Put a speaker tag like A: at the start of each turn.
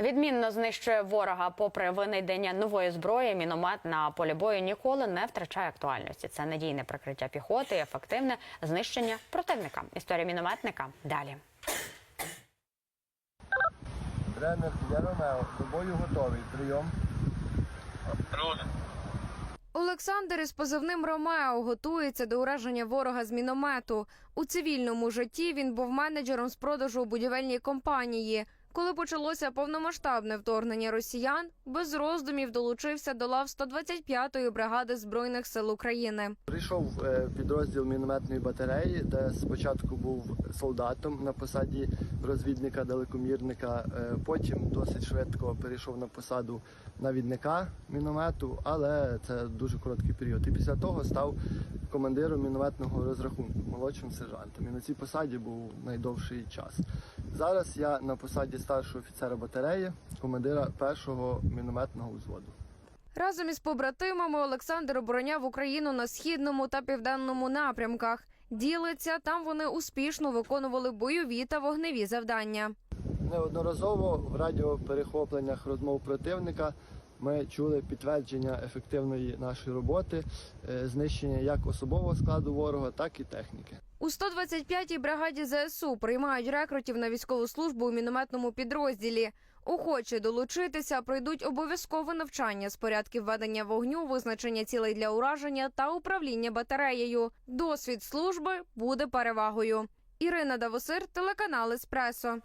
A: Відмінно знищує ворога. Попри винайдення нової зброї, міномет на полі бою ніколи не втрачає актуальності. Це надійне прикриття піхоти і ефективне знищення противника. Історія мінометника далі.
B: Тренер я Ромео, до бою готовий. Прийом.
C: Олександр із позивним Ромео готується до ураження ворога з міномету. У цивільному житті він був менеджером з продажу у будівельній компанії. Коли почалося повномасштабне вторгнення росіян, без роздумів долучився до лав 125-ї бригади збройних сил України.
B: Прийшов е, підрозділ мінометної батареї, де спочатку був солдатом на посаді розвідника далекомірника. е, Потім досить швидко перейшов на посаду навідника міномету, але це дуже короткий період. І після того став командиром мінометного розрахунку, молодшим сержантом. І на цій посаді був найдовший час. Зараз я на посаді старшого офіцера батареї, командира першого мінометного взводу.
C: Разом із побратимами Олександр обороняв Україну на східному та південному напрямках. Ділиться там вони успішно виконували бойові та вогневі завдання.
B: Неодноразово в радіоперехопленнях розмов противника ми чули підтвердження ефективної нашої роботи, е, знищення як особового складу ворога, так і техніки.
C: У 125-й бригаді ЗСУ приймають рекрутів на військову службу у мінометному підрозділі. Охочі долучитися пройдуть обов'язкове навчання з порядків ведення вогню, визначення цілей для ураження та управління батареєю. Досвід служби буде перевагою. Ірина Давосир, телеканал Еспресо.